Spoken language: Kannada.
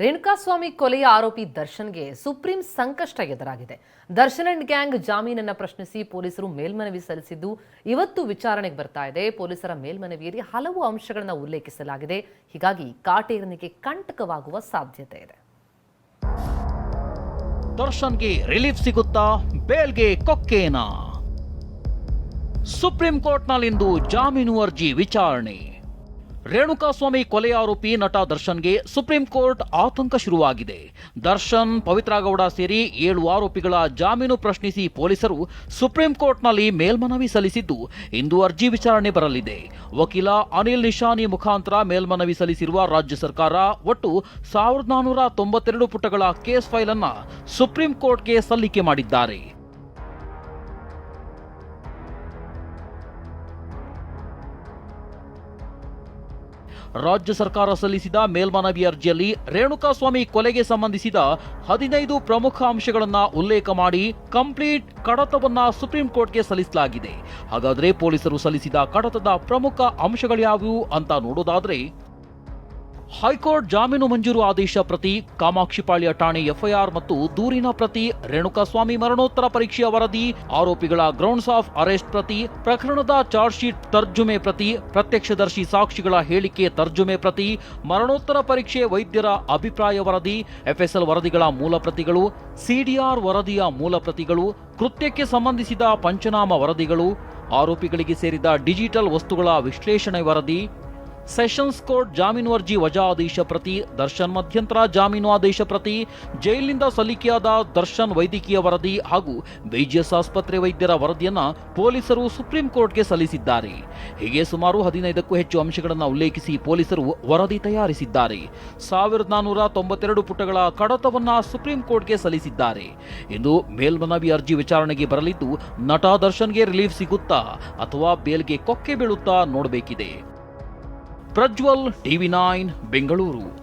ರೇಣುಕಾಸ್ವಾಮಿ ಕೊಲೆಯ ಆರೋಪಿ ದರ್ಶನ್ಗೆ ಸುಪ್ರೀಂ ಸಂಕಷ್ಟ ಎದುರಾಗಿದೆ. ದರ್ಶನ್ ಅಂಡ್ ಗ್ಯಾಂಗ್ ಜಾಮೀನನ್ನು ಪ್ರಶ್ನಿಸಿ ಪೊಲೀಸರು ಮೇಲ್ಮನವಿ ಸಲ್ಲಿಸಿದ್ದು ಇವತ್ತು ವಿಚಾರಣೆಗೆ ಬರ್ತಾ ಇದೆ. ಪೊಲೀಸರ ಮೇಲ್ಮನವಿಯಲ್ಲಿ ಹಲವು ಅಂಶಗಳನ್ನು ಉಲ್ಲೇಖಿಸಲಾಗಿದೆ. ಹೀಗಾಗಿ ಕಾಟೇರನಿಗೆ ಕಂಟಕವಾಗುವ ಸಾಧ್ಯತೆ ಇದೆ. ದರ್ಶನ್ಗೆ ರಿಲೀಫ್ ಸಿಗುತ್ತಾ? ಬೇಲ್ಗೆ ಕೊಕ್ಕೇನಾ? ಸುಪ್ರೀಂ ಕೋರ್ಟ್ನಲ್ಲಿಂದು ಜಾಮೀನು ಅರ್ಜಿ ವಿಚಾರಣೆ. ರೇಣುಕಾಸ್ವಾಮಿ ಕೊಲೆ ಆರೋಪಿ ನಟ ದರ್ಶನ್ಗೆ ಸುಪ್ರೀಂ ಕೋರ್ಟ್ ಆತಂಕ ಶುರುವಾಗಿದೆ. ದರ್ಶನ್ ಪವಿತ್ರ ಗೌಡ ಸೇರಿ ಏಳು ಆರೋಪಿಗಳ ಜಾಮೀನು ಪ್ರಶ್ನಿಸಿ ಪೊಲೀಸರು ಸುಪ್ರೀಂ ಕೋರ್ಟ್ನಲ್ಲಿ ಮೇಲ್ಮನವಿ ಸಲ್ಲಿಸಿದ್ದು ಇಂದು ಅರ್ಜಿ ವಿಚಾರಣೆ ಬರಲಿದೆ. ವಕೀಲ ಅನಿಲ್ ನಿಶಾನಿ ಮುಖಾಂತರ ಮೇಲ್ಮನವಿ ಸಲ್ಲಿಸಿರುವ ರಾಜ್ಯ ಸರ್ಕಾರ ಒಟ್ಟು ಸಾವಿರದ ನಾನ್ನೂರ ತೊಂಬತ್ತೆರಡು ಪುಟಗಳ ಕೇಸ್ ಫೈಲ್ ಅನ್ನು ಸುಪ್ರೀಂ ಕೋರ್ಟ್ಗೆ ಸಲ್ಲಿಕೆ ಮಾಡಿದ್ದಾರೆ. ರಾಜ್ಯ ಸರ್ಕಾರ ಸಲ್ಲಿಸಿದ ಮೇಲ್ಮನವಿ ಅರ್ಜಿಯಲ್ಲಿ ರೇಣುಕಾಸ್ವಾಮಿ ಕೊಲೆಗೆ ಸಂಬಂಧಿಸಿದ ಹದಿನೈದು ಪ್ರಮುಖ ಅಂಶಗಳನ್ನು ಉಲ್ಲೇಖ ಮಾಡಿ ಕಂಪ್ಲೀಟ್ ಕಡತವನ್ನ ಸುಪ್ರೀಂ ಕೋರ್ಟ್ಗೆ ಸಲ್ಲಿಸಲಾಗಿದೆ. ಹಾಗಾದ್ರೆ ಪೊಲೀಸರು ಸಲ್ಲಿಸಿದ ಕಡತದ ಪ್ರಮುಖ ಅಂಶಗಳ್ಯಾವುವು ಅಂತ ನೋಡೋದಾದ್ರೆ ಹೈಕೋರ್ಟ್ ಜಾಮೀನು ಮಂಜೂರು ಆದೇಶ ಪ್ರತಿ ಕಾಮಾಕ್ಷಿಪಾಳ್ಯ ಠಾಣೆ ಎಫ್ಐಆರ್ ಮತ್ತು ದೂರಿನ ಪ್ರತಿ ರೇಣುಕಾಸ್ವಾಮಿ ಮರಣೋತ್ತರ ಪರೀಕ್ಷೆಯ ವರದಿ, ಆರೋಪಿಗಳ ಗ್ರೌಂಡ್ಸ್ ಆಫ್ ಅರೆಸ್ಟ್ ಪ್ರತಿ, ಪ್ರಕರಣದ ಚಾರ್ಜ್ ಶೀಟ್ ತರ್ಜುಮೆ ಪ್ರತಿ, ಪ್ರತ್ಯಕ್ಷದರ್ಶಿ ಸಾಕ್ಷಿಗಳ ಹೇಳಿಕೆ ತರ್ಜುಮೆ ಪ್ರತಿ, ಮರಣೋತ್ತರ ಪರೀಕ್ಷೆ ವೈದ್ಯರ ಅಭಿಪ್ರಾಯ ವರದಿ ಎಫ್ಎಸ್ಎಲ್ ವರದಿಗಳ ಮೂಲ ಪ್ರತಿಗಳು ಸಿಡಿಆರ್ ವರದಿಯ ಮೂಲ ಪ್ರತಿಗಳು, ಕೃತ್ಯಕ್ಕೆ ಸಂಬಂಧಿಸಿದ ಪಂಚನಾಮ ವರದಿಗಳು, ಆರೋಪಿಗಳಿಗೆ ಸೇರಿದ ಡಿಜಿಟಲ್ ವಸ್ತುಗಳ ವಿಶ್ಲೇಷಣೆ ವರದಿ ಸೆಷನ್ಸ್ ಕೋರ್ಟ್ ಜಾಮೀನು ಅರ್ಜಿ ವಜಾ ಆದೇಶ ಪ್ರತಿ, ದರ್ಶನ್ ಮಧ್ಯಂತರ ಜಾಮೀನು ಆದೇಶ ಪ್ರತಿ ಜೈಲಿನಿಂದ ಸಲ್ಲಿಕೆಯಾದ ದರ್ಶನ್ ವೈದ್ಯಕೀಯ ವರದಿ ಹಾಗೂ ಬಿಜಿಎಸ್ ಆಸ್ಪತ್ರೆ ವೈದ್ಯರ ವರದಿಯನ್ನು ಪೊಲೀಸರು ಸುಪ್ರೀಂ ಕೋರ್ಟ್ಗೆ ಸಲ್ಲಿಸಿದ್ದಾರೆ. ಹೀಗೆ ಸುಮಾರು ಹದಿನೈದಕ್ಕೂ ಹೆಚ್ಚು ಅಂಶಗಳನ್ನು ಉಲ್ಲೇಖಿಸಿ ಪೊಲೀಸರು ವರದಿ ತಯಾರಿಸಿದ್ದಾರೆ. ಸಾವಿರದ ನಾನ್ನೂರ ತೊಂಬತ್ತೆರಡು ಪುಟಗಳ ಕಡತವನ್ನು ಸುಪ್ರೀಂ ಕೋರ್ಟ್ಗೆ ಸಲ್ಲಿಸಿದ್ದಾರೆ. ಇಂದು ಮೇಲ್ಮನವಿ ಅರ್ಜಿ ವಿಚಾರಣೆಗೆ ಬರಲಿದ್ದು, ನಟ ದರ್ಶನ್ಗೆ ರಿಲೀಫ್ ಸಿಗುತ್ತಾ ಅಥವಾ ಬೇಲ್ಗೆ ಕೊಕ್ಕೆ ಬೀಳುತ್ತಾ ನೋಡಬೇಕಿದೆ. Prajwal TV nine Bengaluru.